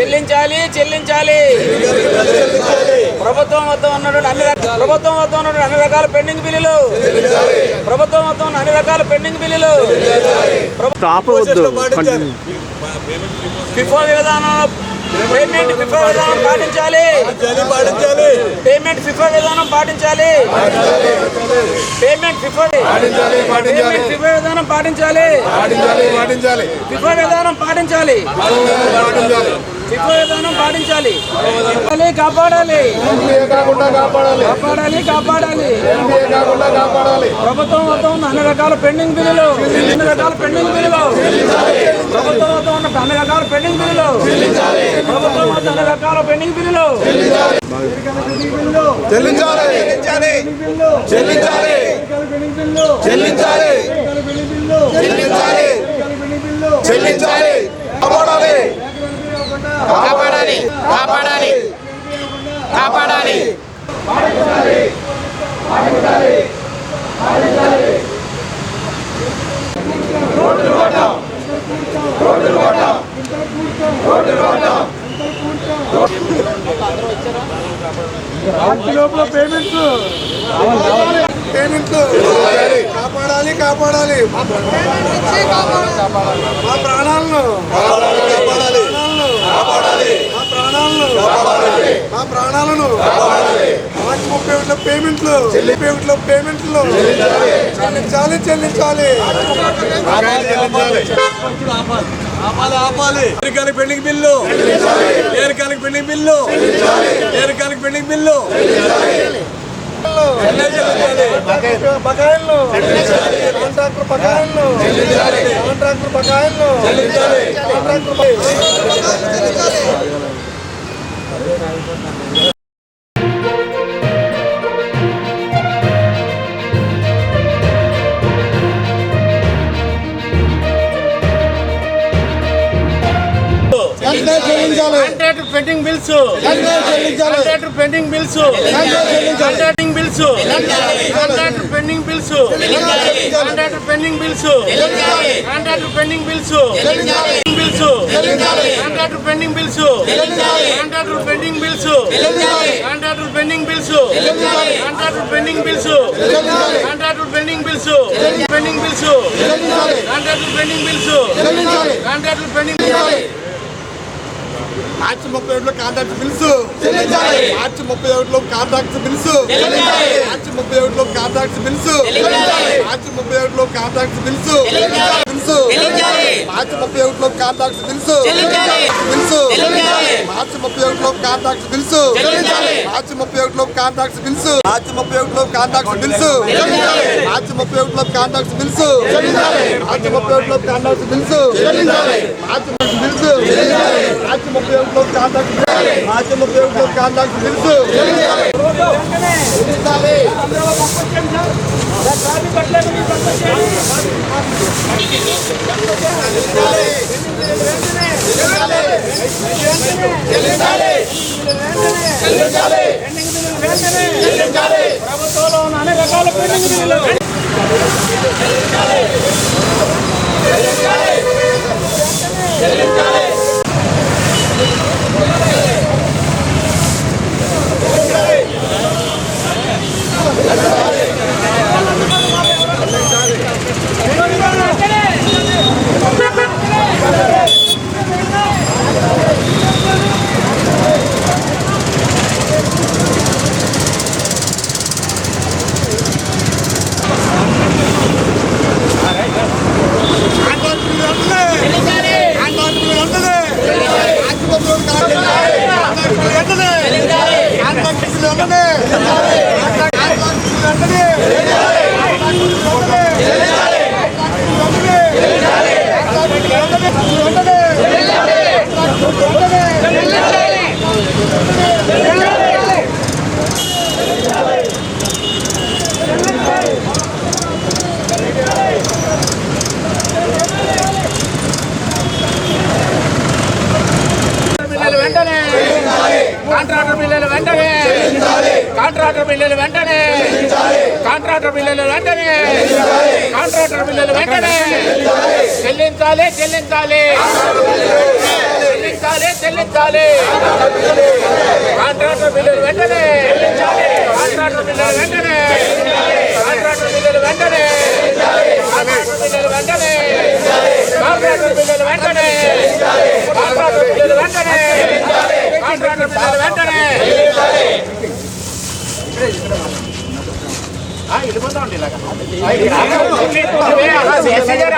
చెల్లించాలి చెల్లించాలి. ప్రభుత్వం వద్ద ఉన్నటువంటి అన్ని రకాల ప్రభుత్వం వద్ద ఉన్నటువంటి అన్ని రకాల పెండింగ్ బిల్లులు. ప్రభుత్వం వద్ద ఉన్న అన్ని రకాల పెండింగ్ బిల్లులు. ఫిఫో విధానం పేమెంట్ ఫిఫో విధానం పాటించాలి. పేమెంట్ ఫిఫో విధానం పాటించాలి. పేమెంట్ ఫిఫో పేమెంట్ ఫిఫో విధానం పాటించాలి. ఫిఫో విధానం పాటించాలి. ఫిఫో విధానం పాటించాలి కాపాడాలి, కాపాడాలి. కాపాడాలి కాపాడాలి. ప్రభుత్వం వద్ద ఉన్న అన్ని రకాల పెండింగ్ బిల్లులు అన్ని రకాల పెండింగ్ బిల్లులు. ప్రభుత్వం వద్ద ఉన్న అన్ని రకాల పెండింగ్ బిల్లులు. ప్రభుత్వం వద్ద అన్ని రకాల పెండింగ్ బిల్లులు. చెల్లించాలి. చెల్లించాలి. చెల్లించాలి. చెల్లించాలి. చెల్లించాలి. కాపాడాలి. కాపాడాలి కాపాడాలి కాపాడాలి. పేమెంట్లు కాపాడాలి కాపాడాలి మా ప్రాణాలను. మా ప్రాణాలను మార్చి ముప్పై ఒకటిలో పేమెంట్లు ముప్పై ఒకటిలో పేమెంట్లు. చెల్లించాలి. చెల్లించాలి ఆపాలి ఆపాలి. ఏరికానికి పెండింగ్ బిల్లు. ఏరికానికి పెండింగ్ బిల్లు. ఏరికానికి పెండింగ్ బిల్లు. బకాయిలు కాంట్రాక్టర్ బకాయిలు. కాంట్రాక్టర్ బకాయిలు. Contractor contractor pending bills contractor pending bills contracting bills contractor pending bills contractor pending bills contractor pending bills bills contractor pending bills contractor pending bills contractor pending bills contractor pending bills contractor pending bills pending bills contractor pending bills contractor pending మార్చి ముప్పై ఒకటిలో contract bills మార్చి ముప్పై ఒకటిలో contract bills మార్చి ముప్పై ఒకటిలో contract bills మార్చి ముప్పై ఒకటిలో కాంట్రాక్ట్ బిల్స్ బిల్స్ మార్చి ముప్పై ఒకటిలో కాంట్రాక్ట్ బిల్స్ బిల్స్ మార్చి ముప్పై ఒకటిలో కాంట్రాక్ట్ బిల్స్ మార్చి ముప్పై ఒకటిలో కాంట్రాక్ట్ బిల్స్ మార్చి ముప్పై ఒకటిలో కాంట్రాక్ట్ బిల్స్ మార్చి ముప్పై ఒకటిలో కాంట్రాక్ట్ బిల్స్ మార్చి ముప్పై ఒకటిలో కాంట్రాక్ట్ బిల్స్ మార్చి బిల్స్ మార్చి ముప్పై ఒకటిలో కాంట్రాక్ట్ రాజ్యం ముప్పై ఒకటిలో తెలుసు. ప్రభుత్వంలో ఉన్న అనేక రకాల పెండింగ్ బిల్లులు వెంటనే Hey! కాంట్రాక్టర్ బిల్లులు వెంటనే కాంట్రాక్టర్ బిల్లులు వెంటనే కాంట్రాక్టర్ బిల్లులు వెంటనే కాంట్రాక్టర్ బిల్లులు వెంటనే చెల్లించాలి చెల్లించాలి చెల్లించాలి చెల్లించాలి కాంట్రాక్టర్ బిల్లులు వెంటనే కాంట్రాక్టర్ బిల్లులు వెంటనే కాంట్రాక్టర్ బిల్లులు వెంటనే కాంట్రాక్టర్ బిల్లులు వెంటనే కాంట్రాక్టర్ బిల్లులు వెంటనే కాంట్రాక్టర్ బిల్లులు వెంటనే ఎస్సీ గారు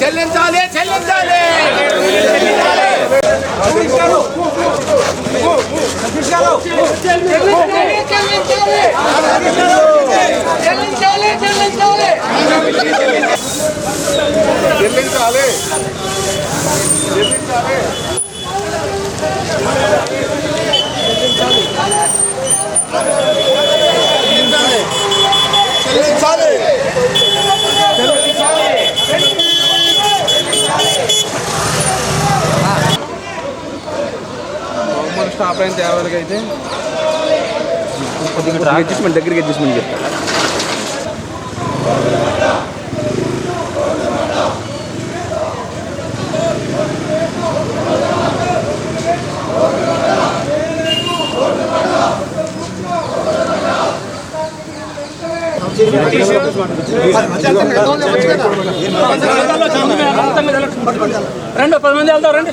చెల్లించాలి చెల్లించాలి చెల్లించాలి చెల్లించాలి స్టాప్ అయిన తేవాలకి అయితే కొద్దిగా అడ్జస్ట్మెంట్ దగ్గరికి అడ్జస్ట్మెంట్ చెప్తాను రెండు పది మంది వెళ్తాం రండి.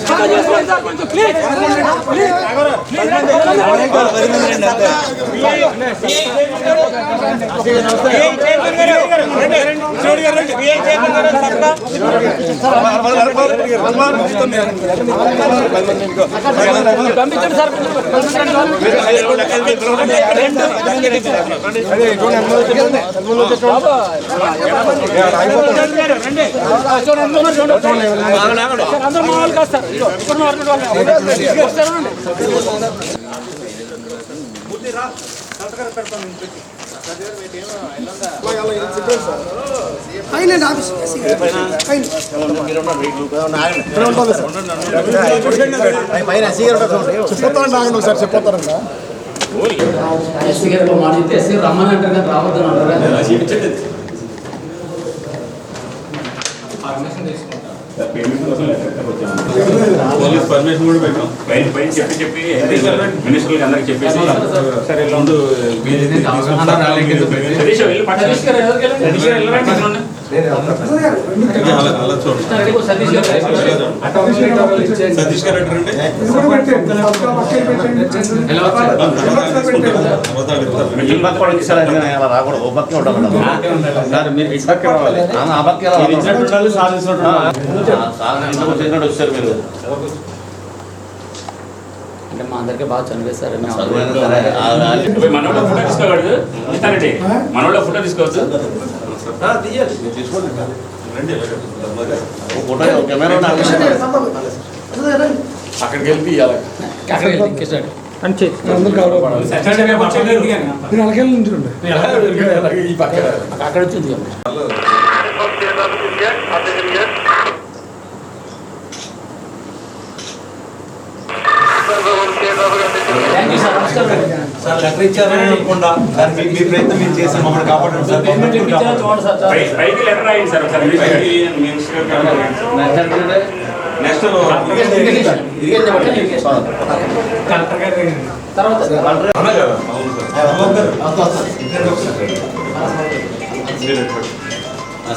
పంపించండి సార్ చూడండి అందరూ చూడండి. సార్, అందరూ మా వాళ్ళు ఒకసారి ఎస్సీ గారు మాట్లాడితే ఎస్సీ రమ్మని అంటారు కానీ రావద్దని అంటారు పోలీస్ పర్మిషన్ కూడా పెట్టాం. పైన పైన చెప్పి చెప్పి మినిస్టర్లకి అందరికి చెప్పేసి సరే ముందు సతీష్ గారు? రాకూడదు? మీరు రావాలి ఆ, పక్కే రావాలి. సాధించినట్టు వచ్చారు మీరు. అంటే మా అందరికీ బాగా చనిపిస్తారు చదువైనా సరే. మనోళ్ళ ఫోటో తీసుకోకూడదు. ఇస్తానండి. మనోళ్ళ ఫోటో తీసుకోవచ్చు ఓ ఫోటో ఓ కెమెరా ఉండాలి. అక్కడికి వెళ్ళి తీయాలి అక్కడికి వెళ్ళి ఇంకేసాడు సాటర్డే వచ్చేది ఈ పక్క అక్కడ వచ్చింది సార్ లెటర్ ఇచ్చారని అనుకుండా సార్ మీ మీ ప్రయత్నం మీరు చేసి మమ్మల్ని కాపాడండి. సార్. పైకి లెటర్ రాయండి సార్ ఒకసారి. పైకి మినిస్టర్ గారు నెక్స్ట్.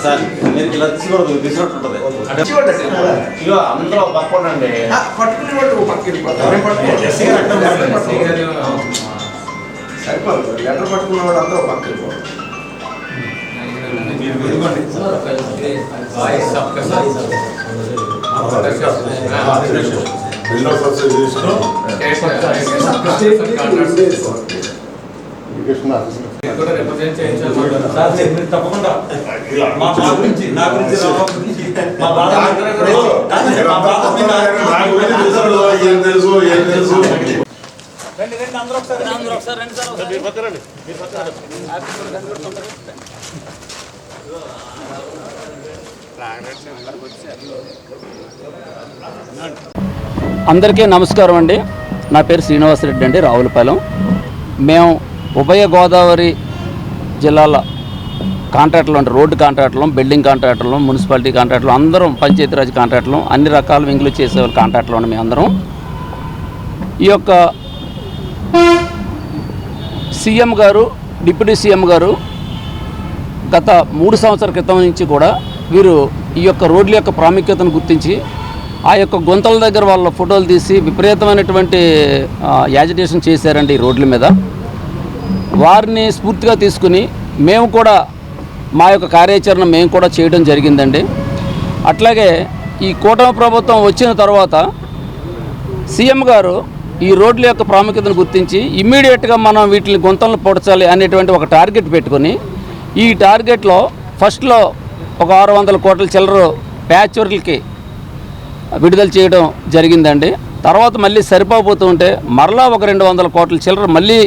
సార్ మీరు ఇలా తీసుకోవద్దు తీసినట్టు ఉంటుంది. ఇగో అందరూ పక్కోండి లెటర్ పట్టుకున్న వాడు అందరూ పక్కకి సార్ మీరు మీరు తప్పకుండా మా మా గురించి నా గురించి రామ గురించి మా బాధ కాదు సార్, మా బాధ మీ నా- నాకు వెళ్ళి తెలుసు, ఏం తెలుసు ఏం తెలుసు. రండి రండి అందరూ ఒకసారి అందరూ ఒకసారి రండి సార్ ఒకసారి. అందరికీ నమస్కారం అండి. నా పేరు శ్రీనివాసరెడ్డి అండి రావులపాలెం. మేము ఉభయ గోదావరి జిల్లాల కాంట్రాక్టులు అంటే రోడ్డు కాంట్రాక్టులు బిల్డింగ్ కాంట్రాక్టులు మున్సిపాలిటీ కాంట్రాక్టులు అందరం పంచాయతీరాజ్ కాంట్రాక్టులు అన్ని రకాల వింగులు చేసే కాంట్రాక్టులు అండి మేము అందరం ఈ యొక్క సీఎం గారు డిప్యూటీ సీఎం గారు గత మూడు సంవత్సరాల క్రితం నుంచి కూడా వీరు ఈ యొక్క రోడ్ల యొక్క ప్రాముఖ్యతను గుర్తించి ఆ యొక్క గుంతల దగ్గర వాళ్ళ ఫోటోలు తీసి విపరీతమైనటువంటి యాజిటేషన్ చేశారండి ఈ రోడ్ల మీద. వారిని స్ఫూర్తిగా తీసుకుని మేము కూడా మా యొక్క కార్యాచరణ మేము కూడా చేయడం జరిగిందండి. అట్లాగే ఈ కూటమి ప్రభుత్వం వచ్చిన తర్వాత సీఎం గారు ఈ రోడ్ల యొక్క ప్రాముఖ్యతను గుర్తించి ఇమ్మీడియట్గా మనం వీటిని గుంతలను పొడచాలి అనేటువంటి ఒక టార్గెట్ పెట్టుకొని ఈ టార్గెట్లో ఫస్ట్లో ఒక ఆరు వందల కోట్ల చిల్లర ప్యాచ్ వర్క్లకి విడుదల చేయడం జరిగిందండి. తర్వాత మళ్ళీ సరిపోతూ ఉంటే మరలా ఒక రెండు వందల కోట్ల చిల్లర మళ్ళీ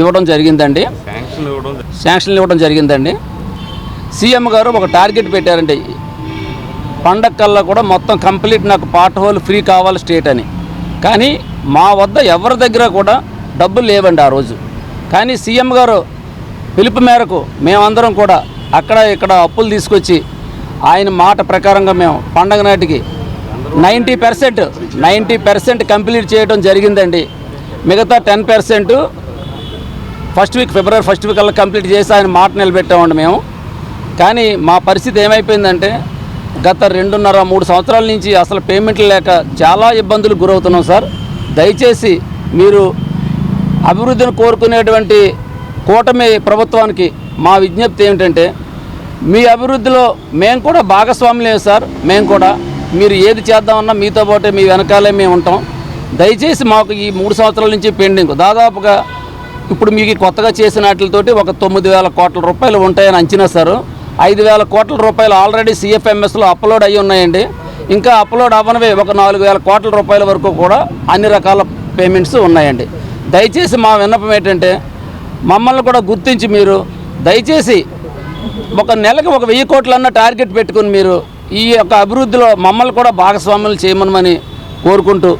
ఇవ్వడం జరిగిందండి. శాంక్షన్లు ఇవ్వడం జరిగిందండి. సీఎం గారు ఒక టార్గెట్ పెట్టారండి. పండగ కల్లా కూడా మొత్తం కంప్లీట్ నాకు పార్ట్ హోల్ ఫ్రీ కావాలి స్టేట్ అని. కానీ మా వద్ద ఎవరి దగ్గర కూడా డబ్బులు లేవండి ఆ రోజు. కానీ సీఎం గారు పిలుపు మేరకు మేమందరం కూడా అక్కడ ఇక్కడ అప్పులు తీసుకొచ్చి ఆయన మాట ప్రకారంగా మేము పండగ నాటికి ninety percent ninety percent complete చేయడం జరిగిందండి. మిగతా టెన్ పర్సెంట్ ఫస్ట్ వీక్ ఫిబ్రవరి ఫస్ట్ వీక్ అలా కంప్లీట్ చేసి ఆయన మాట నిలబెట్టామండి మేము. కానీ మా పరిస్థితి ఏమైపోయిందంటే గత రెండున్నర మూడు సంవత్సరాల నుంచి అసలు పేమెంట్లు లేక చాలా ఇబ్బందులు గురవుతున్నాం సార్. దయచేసి మీరు అభివృద్ధిని కోరుకునేటువంటి కూటమి ప్రభుత్వానికి మా విజ్ఞప్తి ఏమిటంటే మీ అభివృద్ధిలో మేము కూడా భాగస్వాములే సార్. మేము కూడా మీరు ఏది చేద్దామన్నా మీతో పాటే మీ వెనకాలే మేము ఉంటాం. దయచేసి మాకు ఈ మూడు సంవత్సరాల నుంచి పెండింగ్. దాదాపుగా ఇప్పుడు మీకు కొత్తగా చేసిన వాటితోటి ఒక తొమ్మిది వేల కోట్ల రూపాయలు ఉంటాయని అంచనా సార్. ఐదు వేల కోట్ల రూపాయలు ఆల్రెడీ సిఎఫ్ఎంఎస్లో అప్లోడ్ అయ్యి ఉన్నాయండి. ఇంకా అప్లోడ్ అవ్వనవే ఒక నాలుగు వేల కోట్ల రూపాయల వరకు కూడా అన్ని రకాల పేమెంట్స్ ఉన్నాయండి. దయచేసి మా విన్నపం ఏంటంటే మమ్మల్ని కూడా గుర్తించి మీరు దయచేసి ఒక నెలకు ఒక వెయ్యి కోట్లన్న టార్గెట్ పెట్టుకుని మీరు ఈ యొక్క అభివృద్ధిలో మమ్మల్ని కూడా భాగస్వాములు చేయమని కోరుకుంటూ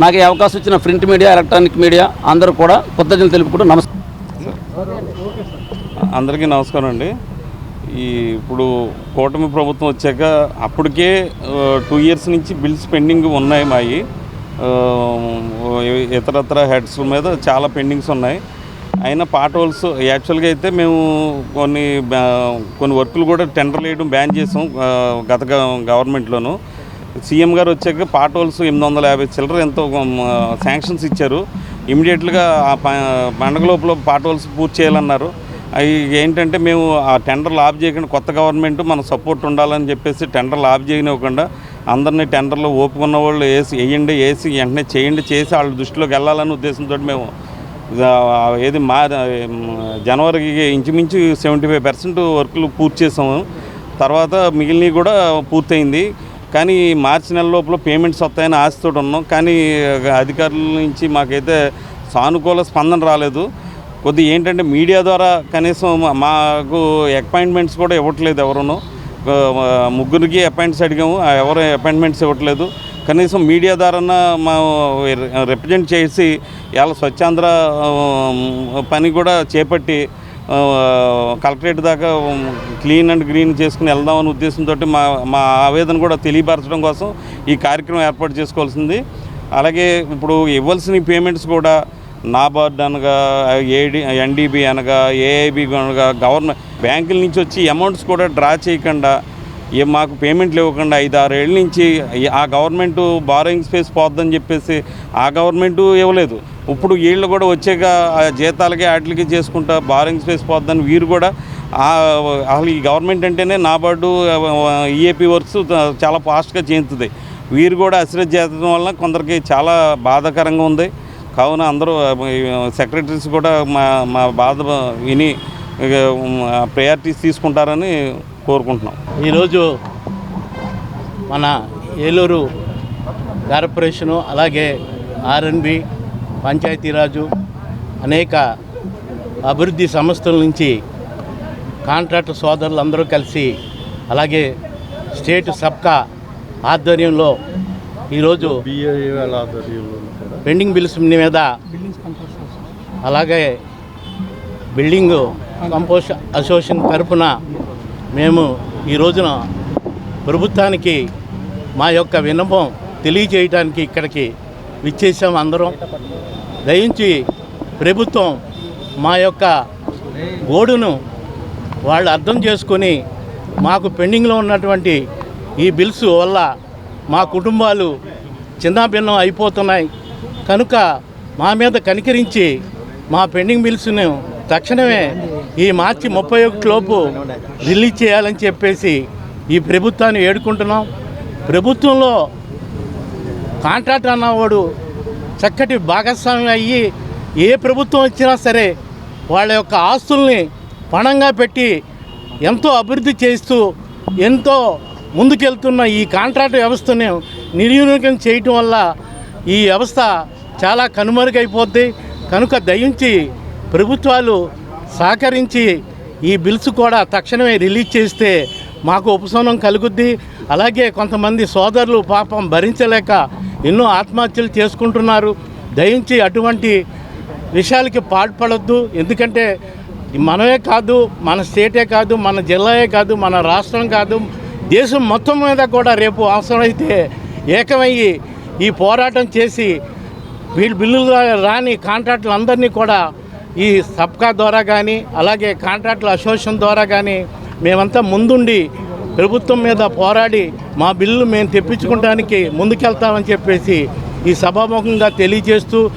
నాకు ఈ అవకాశం ఇచ్చిన ప్రింట్ మీడియా ఎలక్ట్రానిక్ మీడియా అందరూ కూడా కృతజ్ఞతలు తెలుపుకుంటూ నమస్కారం. అందరికీ నమస్కారం అండి. ఈ ఇప్పుడు కూటమి ప్రభుత్వం వచ్చాక అప్పటికే టూ ఇయర్స్ నుంచి బిల్స్ పెండింగ్ ఉన్నాయి మాయి. ఇతరత్ర హెడ్స్ మీద చాలా పెండింగ్స్ ఉన్నాయి. అయినా పార్ట్ హోల్స్ యాక్చువల్గా అయితే మేము కొన్ని బ్యా- కొన్ని వర్కులు కూడా టెండర్లు వేయడం బ్యాన్ చేసాం గత గవర్నమెంట్లోనూ సీఎం గారు వచ్చాక పార్ట్ హోల్స్ ఎనిమిది వందల యాభై చిల్లర ఎంతో శాంక్షన్స్ ఇచ్చారు. ఇమీడియట్గా ఆ ప- పండగ లోపల పార్ట్ హోల్స్ పూర్తి చేయాలన్నారు. అవి ఏంటంటే మేము ఆ టెండర్లు ఆఫ్ చేయకుండా కొత్త గవర్నమెంట్ మన సపోర్ట్ ఉండాలని చెప్పేసి టెండర్లు ఆఫ్ చేయనివ్వకుండా అందరినీ టెండర్లు ఓపుకున్న వాళ్ళు వేసి వేయండి వేసి వెంటనే చేయండి చేసి వాళ్ళ దృష్టిలోకి వెళ్ళాలనే ఉద్దేశంతో మేము ఏది మా జనవరికి ఇంచుమించు సెవెంటీ ఫైవ్ పర్సెంట్ వర్క్లు పూర్తి చేసాము. తర్వాత మిగిలినవి కూడా పూర్తయింది. కానీ మార్చి నెల లోపల పేమెంట్స్ వస్తాయని ఆశతో ఉన్నాం. కానీ అధికారుల నుంచి మాకైతే సానుకూల స్పందన రాలేదు. కొద్ది ఏంటంటే మీడియా ద్వారా కనీసం మాకు అపాయింట్మెంట్స్ కూడా ఇవ్వట్లేదు ఎవరును. ముగ్గురికి అపాయింట్స్ అడిగాము. ఎవరు అపాయింట్మెంట్స్ ఇవ్వట్లేదు. కనీసం మీడియా ద్వారా మా రిప్రజెంట్ చేసి ఇలా స్వచ్ఛాంధ్ర పని కూడా చేపట్టి కలెక్టరేట్ దాకా క్లీన్ అండ్ గ్రీన్ చేసుకుని వెళ్దామనే ఉద్దేశంతో మా మా ఆవేదన కూడా తెలియపరచడం కోసం ఈ కార్యక్రమం ఏర్పాటు చేసుకోవాల్సింది. అలాగే ఇప్పుడు ఇవ్వాల్సిన పేమెంట్స్ కూడా నాబార్డ్ అనగా ఏడి ఎన్డీబీ అనగా ఏఐబి అనగా గవర్నమెంట్ బ్యాంకుల నుంచి వచ్చి అమౌంట్స్ కూడా డ్రా చేయకుండా మాకు పేమెంట్లు ఇవ్వకుండా ఐదు ఆరు ఏళ్ళ నుంచి ఆ గవర్నమెంట్ బారోయింగ్ స్పేస్ పోద్దని చెప్పేసి ఆ గవర్నమెంట్ ఇవ్వలేదు. ఇప్పుడు వీళ్ళు కూడా వచ్చాక జీతాలకి వాటికి చేసుకుంటా బారోయింగ్ స్పేస్ పోద్దని వీరు కూడా అసలు ఈ గవర్నమెంట్ అంటేనే నాబార్డు ఈఏపీ వర్క్స్ చాలా ఫాస్ట్గా చేయించుతుంది వీరు కూడా అశ్రద్ధ చేయడం వల్ల కొందరికి చాలా బాధాకరంగా ఉంది. కావున అందరూ సెక్రటరీస్ కూడా మా మా బాధ విని ప్రయారిటీస్ తీసుకుంటారని కోరుకుంటున్నాం. ఈరోజు మన ఏలూరు కార్పొరేషను అలాగే ఆర్ఎన్బి పంచాయతీరాజు అనేక అభివృద్ధి సంస్థల నుంచి కాంట్రాక్టర్ సోదరులు అందరూ కలిసి అలాగే స్టేట్ సబ్కా ఆధ్వర్యంలో ఈరోజు పెండింగ్ బిల్స్ మీద అలాగే బిల్డింగ్ కంపోజ్ అసోసియేషన్ తరపున మేము ఈ రోజున ప్రభుత్వానికి మా యొక్క విన్నపం తెలియజేయడానికి ఇక్కడికి విచ్చేసాం అందరం. దయించి ప్రభుత్వం మా యొక్క గోడును వాళ్ళు అర్థం చేసుకొని మాకు పెండింగ్లో ఉన్నటువంటి ఈ బిల్స్ వల్ల మా కుటుంబాలు చిన్నాభిన్నం అయిపోతున్నాయి. కనుక మా మీద కనికరించి మా పెండింగ్ బిల్స్ను తక్షణమే ఈ మార్చి ముప్పై ఒకటిలోపు రిలీజ్ చేయాలని చెప్పేసి ఈ ప్రభుత్వాన్ని వేడుకుంటున్నాం. ప్రభుత్వంలో కాంట్రాక్ట్ అన్నవాడు చక్కటి భాగస్వామ్యం అయ్యి ఏ ప్రభుత్వం వచ్చినా సరే వాళ్ళ యొక్క ఆస్తుల్ని పణంగా పెట్టి ఎంతో అభివృద్ధి చేస్తూ ఎంతో ముందుకెళ్తున్న ఈ కాంట్రాక్ట్ వ్యవస్థను నిర్వినియోగం చేయటం వల్ల ఈ వ్యవస్థ చాలా కనుమరుగైపోద్ది. కనుక దయించి ప్రభుత్వాలు సహకరించి ఈ బిల్స్ కూడా తక్షణమే రిలీజ్ చేస్తే మాకు ఉపశమనం కలుగుద్ది. అలాగే కొంతమంది సోదరులు పాపం భరించలేక ఎన్నో ఆత్మహత్యలు చేసుకుంటున్నారు. దయించి అటువంటి విషయాలకి పాల్పడొద్దు. ఎందుకంటే మనమే కాదు మన స్టేటే కాదు మన జిల్లాయే కాదు మన రాష్ట్రం కాదు. దేశం మొత్తం మీద కూడా రేపు అవసరమైతే ఏకమయ్యి ఈ పోరాటం చేసి వీళ్ళు బిల్లులు రాని కాంట్రాక్టులు అందరినీ కూడా ఈ సబ్కా ద్వారా కానీ అలాగే కాంట్రాక్టుల అసోసియేషన్ ద్వారా కానీ మేమంతా ముందుండి ప్రభుత్వం మీద పోరాడి మా బిల్లు మేము తెప్పించుకోవడానికి ముందుకెళ్తామని చెప్పేసి ఈ సభాముఖంగా తెలియజేస్తూ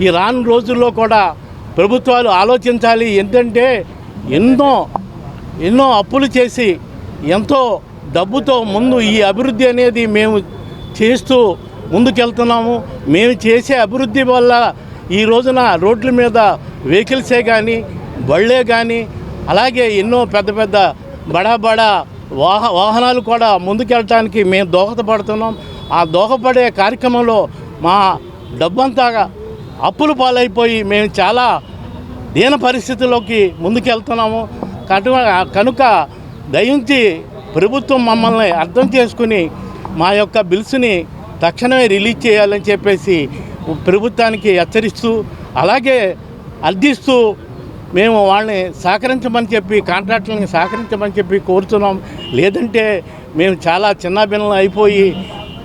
ఈ రాను రోజుల్లో కూడా ప్రభుత్వాలు ఆలోచించాలి. ఎందుకంటే ఎన్నో ఎన్నో అప్పులు చేసి ఎంతో డబ్బుతో ముందు ఈ అభివృద్ధి అనేది మేము చేస్తూ ముందుకెళ్తున్నాము. మేము చేసే అభివృద్ధి వల్ల ఈ రోజున రోడ్ల మీద వెహికల్సే కానీ బళ్ళే కానీ అలాగే ఎన్నో పెద్ద పెద్ద బడా బడా వాహ వాహనాలు కూడా ముందుకెళ్ళటానికి మేము దోహదపడుతున్నాం. ఆ దోహపడే కార్యక్రమంలో మా డబ్బంతా అప్పులు పాలైపోయి మేము చాలా దీన పరిస్థితుల్లోకి ముందుకెళ్తున్నాము. కనుక కనుక దయించి ప్రభుత్వం మమ్మల్ని అర్థం చేసుకుని మా యొక్క బిల్స్ని తక్షణమే రిలీజ్ చేయాలని చెప్పేసి ప్రభుత్వానికి హెచ్చరిస్తూ అలాగే అర్థిస్తూ మేము వాళ్ళని సహకరించమని చెప్పి కాంట్రాక్టులని సహకరించమని చెప్పి కోరుతున్నాం. లేదంటే మేము చాలా చిన్నభిన్నం అయిపోయి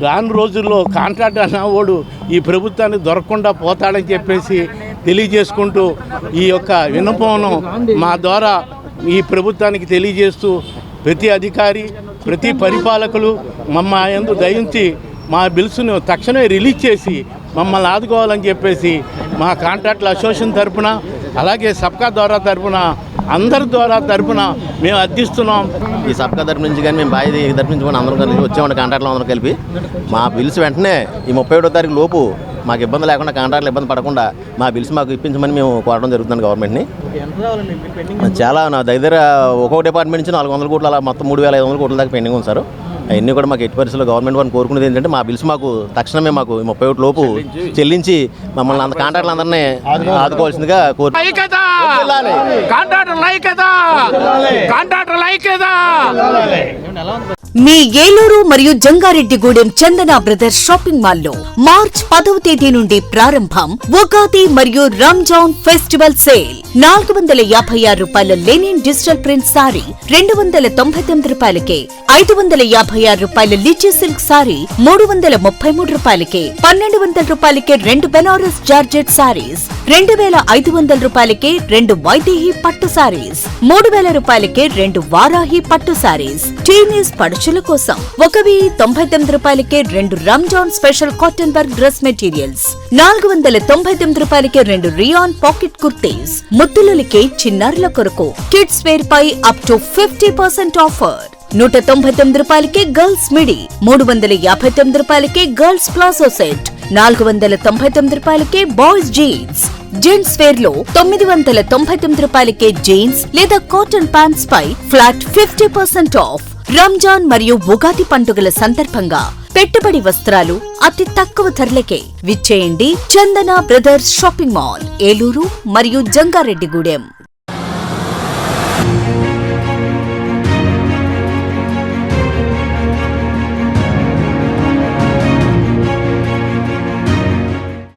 రాను రోజుల్లో కాంట్రాక్ట్ అన్నవాడు ఈ ప్రభుత్వానికి దొరకకుండా పోతాడని చెప్పేసి తెలియజేసుకుంటూ ఈ యొక్క విన్నపమును మా ద్వారా ఈ ప్రభుత్వానికి తెలియజేస్తూ ప్రతి అధికారి ప్రతి పరిపాలకులు మమ్మ ఎందు దయించి మా బిల్స్ను తక్షణమే రిలీజ్ చేసి మమ్మల్ని ఆదుకోవాలని చెప్పేసి మా కాంట్రాక్టుల అసోసియేషన్ తరపున అలాగే సబ్కా ద్వారా తరపున అందరి ద్వారా తరపున మేము అర్థిస్తున్నాం. ఈ సబ్కా తరపు నుంచి కానీ మేము బాయి తరపు నుంచి కూడా అందరం కలిసి వచ్చామండి కాంట్రాక్ట్లో అందరం కలిపి. మా బిల్స్ వెంటనే ఈ ముప్పై ఒకటో తారీఖు లోపు మాకు ఇబ్బంది లేకుండా కాంట్రాక్ట్లు ఇబ్బంది పడకుండా మా బిల్స్ మాకు ఇప్పించమని మేము కోరడం జరుగుతుంది గవర్నమెంట్ని. చాలా నా దగ్గర ఒక్కొక్క డిపార్ట్మెంట్ నుంచి నాలుగు వందల కోట్లు అలా మొత్తం మూడు వేల ఐదు వందల కోట్ల దాకా పెండింగ్ ఉంది సార్. అవన్నీ కూడా మాకు ఎట్టి పరిస్థితుల్లో గవర్నమెంట్ వారిని కోరుకునేది ఏంటంటే మా బిల్స్ మాకు తక్షణమే మాకు ముప్పై ఒకటి లోపు చెల్లించి మమ్మల్ని అంత కాంట్రాక్ట్లు అందరినీ ఆదుకోవాల్సిందిగా కోరు మీ ఏలూరు మరియు జంగారెడ్డిగూడెం చందన బ్రదర్స్ షాపింగ్ మాల్లో మార్చ్ పదవ తేదీ నుండి ప్రారంభం ఉగాది మరియు రంజాన్ ఫెస్టివల్ సేల్. నాలుగు వందల యాభై ఆరు రూపాయల లెనిన్ డిజిటల్ ప్రింట్ సారీ రెండు వందల తొంభై తొమ్మిది రూపాయలకే ఐదు వందల యాభై ఆరు రూపాయల లిచీ సిల్క్ సారీ మూడు వందల ముప్పై మూడు రూపాయలకే పన్నెండు వందల రూపాయలకే రెండు బెనారస్ జార్జెట్ సారీస్ రెండు వేల ఐదు వందల రూపాయలకే రెండు వైదేహి పట్టు సారీస్ మూడు వేల రూపాయలకే రెండు వారాహి పట్టు సారీస్. టీనీస్ పడుచుల కోసం ఒక వెయ్యి తొంభై తొమ్మిది రూపాయలకే రెండు Ramzan special cotton work dress materials నాలుగు వందల తొంభై తొమ్మిది రూపాయలకే రెండు రియాన్ పాకెట్ కుర్తీస్ ముద్దులకే చిన్నారుల కొరకు kids wear pi up to fifty percent offer. నూట తొంభై తొమ్మిది రూపాయలకే గర్ల్స్ మిడి మూడు వందల యాభై తొమ్మిది రూపాయలకే గర్ల్స్ ప్లాజో సెట్ నాలుగు వందల తొంభై తొమ్మిది రూపాయలకే బాయ్స్ జీన్స్. జెంట్స్ వేర్లో తొమ్మిది వందల తొంభై తొమ్మిది రూపాయలకే జీన్స్ లేదా కాటన్ ప్యాంట్స్ పై flat fifty percent off. Ramzan మరియు ఉగాది పండుగల సందర్భంగా పెట్టుబడి వస్త్రాలు అతి తక్కువ ధరలకే విచ్చేయండి Chandana brothers shopping mall Eluru మరియు జంగారెడ్డిగూడెం.